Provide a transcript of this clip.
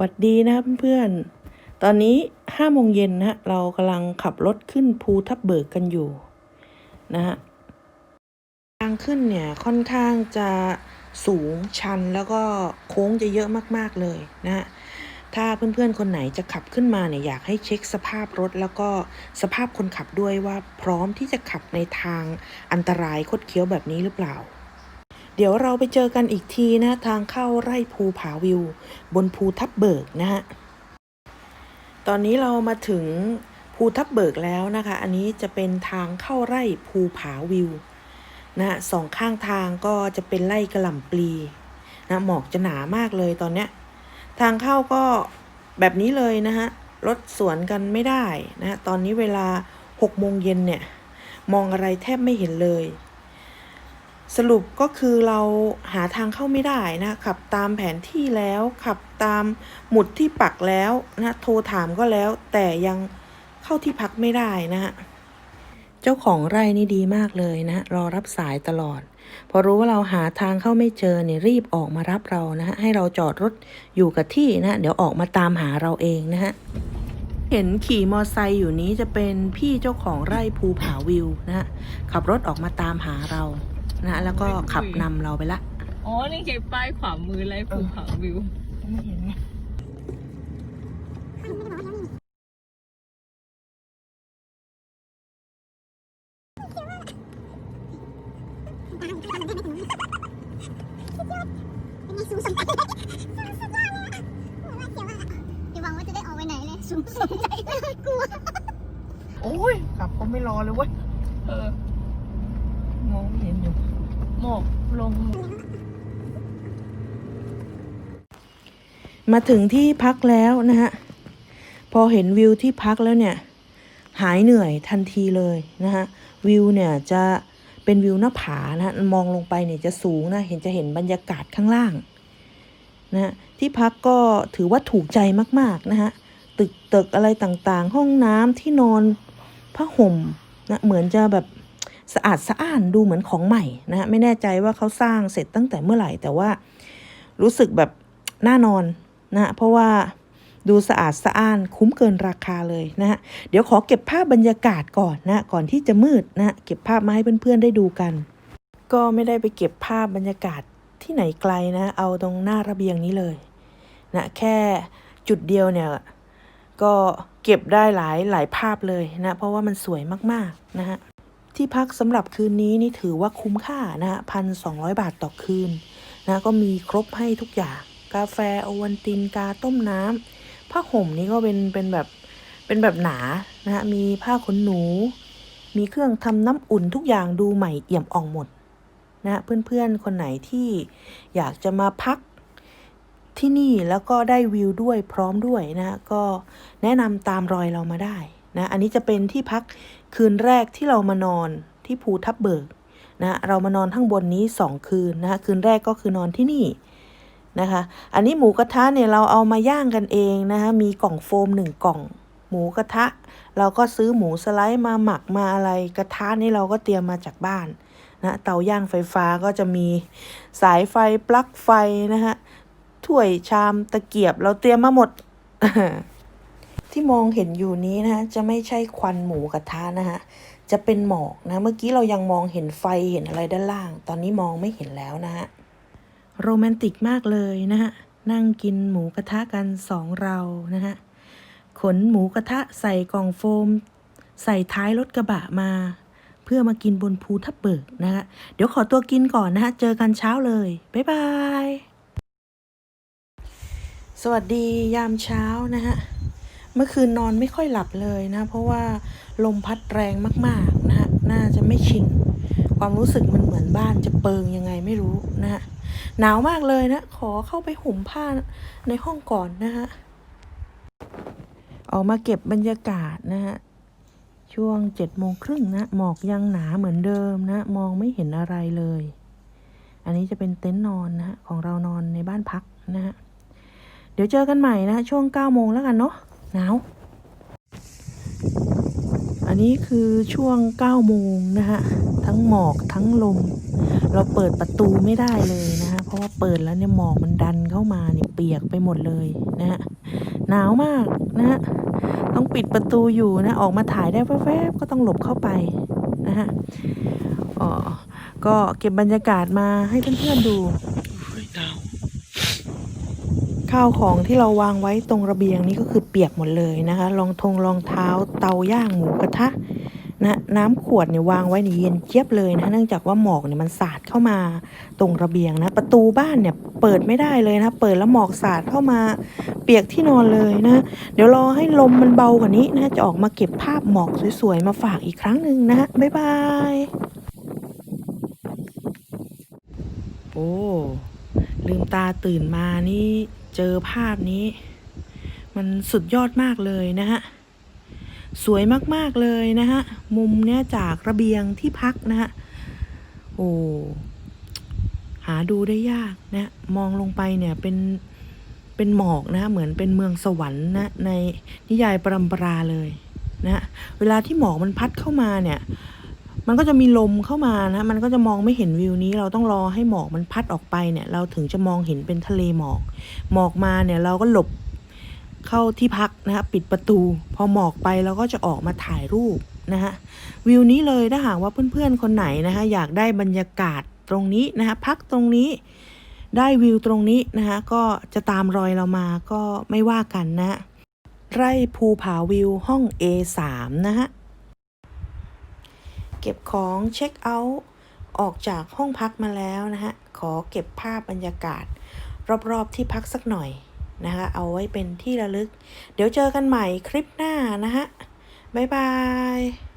หวัดดีนะเพื่อนๆ ตอนนี้ห้าโมงเย็นนะเรากำลังขับรถขึ้นภูทับเบิกกันอยู่นะฮะทางขึ้นเนี่ยค่อนข้างจะสูงชันแล้วก็โค้งจะเยอะมากๆเลยนะฮะถ้าเพื่อนๆ คนไหนจะขับขึ้นมาเนี่ยอยากให้เช็คสภาพรถ แล้วก็สภาพคนขับด้วยว่าพร้อมที่จะขับในทางอันตรายคดเคี้ยวแบบนี้หรือเปล่า เดี๋ยวเราไปเจอกันอีกทีนะ ทางเข้าไร่ภูผาวิว บนภูทับเบิกนะฮะ ตอนนี้เรามาถึงภูทับเบิกแล้วนะคะ อันนี้จะเป็นทางเข้าไร่ภูผาวิวนะสองข้างทางก็จะเป็นไร่กระหล่ำปลีนะหมอกจะหนามากเลยตอนเนี้ย ทางเข้าก็แบบนี้เลยนะฮะรถสวนกันไม่ได้นะฮะตอนนี้เวลา6โมงเย็นเนี่ย มองอะไรแทบไม่เห็นเลย สรุปก็คือเราหาทางเข้าไม่ได้นะขับตามแผนที่แล้วขับตามหมุดที่ปักแล้วนะโทรถามก็แล้ว แต่ยังเข้าที่พักไม่ได้นะฮะเจ้าของไร่นี่ดีมากเลยนะ รอรับสายตลอด พอรู้ว่าเราหาทางเข้าไม่เจอเนี่ยรีบออกมารับเรานะฮะให้เราจอดรถอยู่กับที่นะ เดี๋ยวออกมาตามหาเราเองนะฮะเห็นขี่มอไซค์อยู่นี้จะเป็นพี่เจ้าของไร่ภูผาวิวนะฮะขับรถออกมาตามหาเรา นะแล้วก็ขับนำเราไปละ อ๋อ นี่ไงป้ายขวามือไรภูผาวิว ไม่เห็นไงเป็นไงสูงสมใจสุดยอดเลยอะโหว่าเสียวอะอย่าหวังว่าจะได้ออกไปไหนเลยสูงสมใจกลัว โอ้ย ขับก็ไม่รอเลยเว้ย เออ มองไม่เห็นอยู่ หมอกลง มาถึงที่พักแล้วนะฮะ พอเห็นวิวที่พักแล้วเนี่ย หายเหนื่อยทันทีเลยนะฮะ วิวเนี่ยจะเป็นวิวหน้าผานะฮะมองลงไปเนี่ยจะสูงนะ เห็นจะเห็นบรรยากาศข้างล่างนะฮะที่พักก็ถือว่าถูกใจมากๆนะฮะ ตึกตึกอะไรต่างๆ ห้องน้ำที่นอนผ้าห่มนะเหมือนจะแบบ สะอาดสะอ้านดูเหมือนของใหม่นะฮะไม่แน่ใจว่าเขาสร้างเสร็จตั้งแต่เมื่อไหร่ แต่ว่ารู้สึกแบบน่านอนนะเพราะว่าดูสะอาดสะอ้านคุ้มเกินราคาเลยนะฮะเดี๋ยวขอเก็บภาพบรรยากาศก่อนนะก่อนที่จะมืดนะฮะเก็บภาพมาให้เพื่อนๆได้ดูกัน ก็ไม่ได้ไปเก็บภาพบรรยากาศที่ไหนไกลนะ เอาตรงหน้าระเบียงนี้เลยนะแค่จุดเดียวเนี่ยก็เก็บได้หลายหลายภาพเลยนะ เพราะว่ามันสวยมากๆนะฮะ ที่พักสำหรับคืนนี้นี่ถือว่าคุ้มค่านะฮะพันสองบาทต่อคืนนะก็มีครบให้ทุกอย่าง กาแฟโอวัลตินกาต้มน้ำผ้าห่มนี่ก็เป็นเป็นแบบเป็นแบบหนานะมีผ้าขนหนู มีเครื่องทำน้ำอุ่นทุกอย่างดูใหม่เอี่ยมอ่องหมดนะเพื่อนๆคนไหนที่อยากจะมาพักที่นี่แล้วก็ได้วิวด้วยพร้อมด้วยนะก็แนะนำตามรอยเรามาได้ นะอันนี้จะเป็นที่พักคืนแรกที่เรามานอนที่ภูทับเบิกนะเรามานอนข้างบนนี้สองคืนนะคืนแรกก็คือนอนที่นี่นะคะ อันนี้หมูกระทะเนี่ยเราเอามาย่างกันเองนะคะมีกล่องโฟมหนึ่งกล่อง หมูกระทะ เราก็ซื้อหมูสไลด์มาหมักมาอะไรกระทะนี่เราก็เตรียมมาจากบ้านนะเตาย่างไฟฟ้าก็จะมีสายไฟปลั๊กไฟนะฮะถ้วยชามตะเกียบเราเตรียมมาหมด ที่มองเห็นอยู่นี้นะจะไม่ใช่ควันหมูกระทะนะฮะจะเป็นหมอกนะ เมื่อกี้เรายังมองเห็นไฟเห็นอะไรด้านล่าง ตอนนี้มองไม่เห็นแล้วนะฮะโรแมนติกมากเลยนะฮะนั่งกินหมูกระทะกันสองเรานะฮะขนหมูกระทะใส่กล่องโฟม ใส่ท้ายรถกระบะมา เพื่อมากินบนภูทับเบิกนะฮะเดี๋ยวขอตัวกินก่อนนะฮะเจอกันเช้าเลย บ๊ายบาย สวัสดียามเช้านะฮะเมื่อคืนนอนไม่ค่อยหลับเลยนะ เพราะว่าลมพัดแรงมากๆนะฮะน่าจะไม่ชินความรู้สึกมันเหมือนบ้านจะเปิงยังไงไม่รู้นะฮะหนาวมากเลยนะ ขอเข้าไปห่มผ้าในห้องก่อนนะฮะออกมาเก็บบรรยากาศนะฮะช่วงเจ็ดโมงครึ่งนะหมอกยังหนาเหมือนเดิมนะ มองไม่เห็นอะไรเลย อันนี้จะเป็นเต็นท์นอนนะฮะของเรานอนในบ้านพักนะฮะเดี๋ยวเจอกันใหม่นะ ช่วง9โมงแล้วกันเนาะ หนาว อันนี้คือช่วง9โมงนะฮะทั้งหมอกทั้งลม เราเปิดประตูไม่ได้เลยนะฮะเพราะว่าเปิดแล้วเนี่ยหมอกมันดันเข้ามาเนี่ยเปียกไปหมดเลยนะฮะหนาวมากนะฮะต้องปิดประตูอยู่นะออกมาถ่ายได้แวบๆก็ต้องหลบเข้าไปนะฮะอ๋อก็เก็บบรรยากาศมาให้เพื่อนๆดู ข้าวของที่เราวางไว้ตรงระเบียงนี่ก็คือเปียกหมดเลยนะคะรองทงรองเท้าเตาย่างหมูกระทะนะน้ำขวดเนี่ยวางไว้ในเย็นเจี๊ยบเลยนะเนื่องจากว่าหมอกเนี่ยมันสาดเข้ามาตรงระเบียงนะประตูบ้านเนี่ยเปิดไม่ได้เลยนะเปิดแล้วหมอกสาดเข้ามา เปียกที่นอนเลยนะเดี๋ยวรอให้ลมมันเบากว่านี้นะจะออกมาเก็บภาพหมอกสวยๆมาฝากอีกครั้งหนึ่งนะบ๊ายบายโอ้ลืมตาตื่นมานี่ เจอภาพนี้ มันสุดยอดมากเลยนะฮะ สวยมากๆเลยนะฮะ มุมเนี้ยจากระเบียงที่พักนะฮะ โอ้หาดูได้ยากนะ มองลงไปเนี่ยเป็นเป็นหมอกนะ เหมือนเป็นเมืองสวรรค์นะ ในนิยายปรำปราเลยนะ เวลาที่หมอกมันพัดเข้ามาเนี่ย มันก็จะมีลมเข้ามานะมันก็จะมองไม่เห็นวิวนี้ เราต้องรอให้หมอกมันพัดออกไปเนี่ย เราถึงจะมองเห็นเป็นทะเลหมอก หมอกมาเนี่ยเราก็หลบเข้าที่พักนะฮะปิดประตู พอหมอกไปเราก็จะออกมาถ่ายรูปนะฮะวิวนี้เลยถ้าหากว่าเพื่อนๆคนไหนนะคะอยากได้บรรยากาศตรงนี้นะคะพักตรงนี้ได้วิวตรงนี้นะคะก็จะตามรอยเรามาก็ไม่ว่ากันนะฮะไร่ภูผาวิวห้อง A3 นะฮะ เก็บของเช็คเอาท์ออกจากห้องพักมาแล้วนะฮะ ขอเก็บภาพบรรยากาศ รอบๆที่พักสักหน่อยนะคะ เอาไว้เป็นที่ระลึก เดี๋ยวเจอกันใหม่คลิปหน้านะฮะ บ๊ายบาย